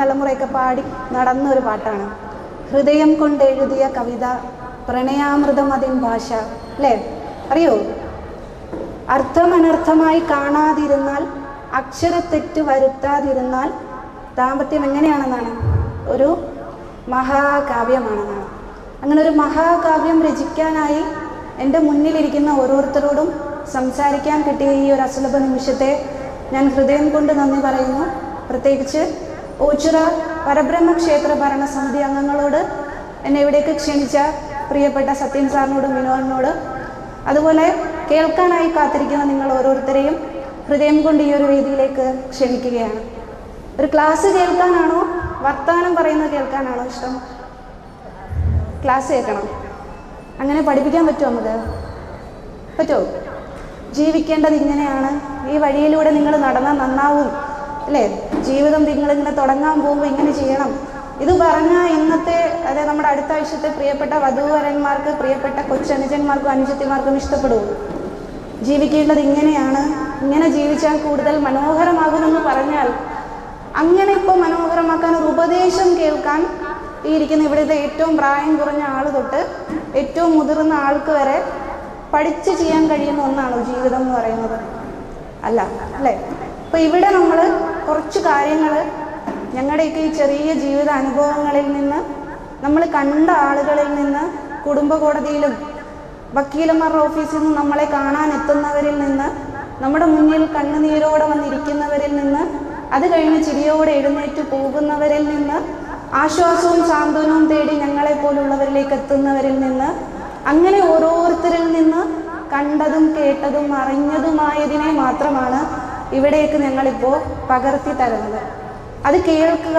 തലമുറയൊക്കെ പാടി നടന്ന ഒരു പാട്ടാണ്. ഹൃദയം കൊണ്ട് എഴുതിയ കവിത പ്രണയാമൃതം അതിൻ ഭാഷ അല്ലേ? അറിയോ? അർത്ഥം അനർത്ഥമായി കാണാതിരുന്നാൽ അക്ഷരത്തെറ്റ് വരുത്താതിരുന്നാൽ ദാമ്പത്യം എങ്ങനെയാണെന്നാണ്? ഒരു മഹാകാവ്യമാണെന്നാണ്. അങ്ങനെ ഒരു മഹാകാവ്യം രചിക്കാനായി എന്റെ മുന്നിലിരിക്കുന്ന ഓരോരുത്തരോടും സംസാരിക്കാൻ കിട്ടിയ ഈ ഒരു അസുലഭ നിമിഷത്തെ ഞാൻ ഹൃദയം കൊണ്ട് നന്ദി പറയുന്നു. പ്രത്യേകിച്ച് ഓച്ചിറ പരബ്രഹ്മ ക്ഷേത്ര ഭരണസമിതി അംഗങ്ങളോട് എന്നെ ഇവിടേക്ക് ക്ഷണിച്ച പ്രിയപ്പെട്ട സത്യൻ സാറിനോടും വിനോദിനോട് അതുപോലെ കേൾക്കാനായി കാത്തിരിക്കുന്ന നിങ്ങൾ ഓരോരുത്തരെയും ഹൃദയം കൊണ്ട് ഈ ഒരു വേദിയിലേക്ക് ക്ഷണിക്കുകയാണ്. ഒരു ക്ലാസ് കേൾക്കാനാണോ? വർത്തമാനം പറയുന്നത് കേൾക്കാനാണോ ഇഷ്ടം? ക്ലാസ് കേൾക്കണം. അങ്ങനെ പഠിപ്പിക്കാൻ പറ്റുമോ നമുക്ക്? പറ്റുമോ ജീവിക്കേണ്ടത് ഇങ്ങനെയാണ്. ഈ വഴിയിലൂടെ നിങ്ങൾ നടന്നാൽ നന്നാവും. അല്ലേ? ജീവിതം നിങ്ങളിങ്ങനെ തുടങ്ങാൻ പോകുമ്പോൾ ഇങ്ങനെ ചെയ്യണം. ഇത് പറഞ്ഞ ഇന്നത്തെ അതായത് നമ്മുടെ അടുത്ത ആഴ്ചത്തെ പ്രിയപ്പെട്ട വധുവരന്മാർക്ക് പ്രിയപ്പെട്ട കൊച്ചനുജന്മാർക്കും അനുജത്തിമാർക്കും ഇഷ്ടപ്പെടുവോ? ജീവിക്കേണ്ടത് ഇങ്ങനെയാണ്. ഇങ്ങനെ ജീവിച്ചാൽ കൂടുതൽ മനോഹരമാകുമെന്ന് പറഞ്ഞാൽ അങ്ങനെ ഇപ്പോൾ മനോഹരമാക്കാൻ ഒരു ഉപദേശം കേൾക്കാൻ ഈ ഇരിക്കുന്ന ഇവിടുത്തെ ഏറ്റവും പ്രായം കുറഞ്ഞ ആൾ തൊട്ട് ഏറ്റവും മുതിർന്ന ആൾക്ക് വരെ പഠിച്ച് ചെയ്യാൻ കഴിയുന്ന ഒന്നാണോ ജീവിതം എന്ന് പറയുന്നത്? അല്ല അല്ലേ? അപ്പോൾ ഇവിടെ നമ്മൾ കുറച്ച് കാര്യങ്ങൾ ഞങ്ങളുടെയൊക്കെ ഈ ചെറിയ ജീവിത അനുഭവങ്ങളിൽ നിന്ന് നമ്മൾ കണ്ട ആളുകളിൽ നിന്ന് കുടുംബ കോടതിയിലും വക്കീലന്മാരുടെ ഓഫീസിൽ നിന്ന് നമ്മളെ കാണാൻ എത്തുന്നവരിൽ നിന്ന് നമ്മുടെ മുന്നിൽ കണ്ണുനീരോടെ വന്നിരിക്കുന്നവരിൽ നിന്ന് അത് കഴിഞ്ഞ് ചിരിയോടെ എഴുന്നേറ്റ് പോകുന്നവരിൽ നിന്ന് ആശ്വാസവും സാന്ത്വനവും തേടി ഞങ്ങളെ പോലുള്ളവരിലേക്ക് എത്തുന്നവരിൽ നിന്ന് അങ്ങനെ ഓരോരുത്തരിൽ നിന്ന് കണ്ടതും കേട്ടതും അറിഞ്ഞതുമായതിനെ മാത്രമാണ് ഇവിടേക്ക് ഞങ്ങളിപ്പോൾ പകർത്തി തരുന്നത്. അത് കേൾക്കുക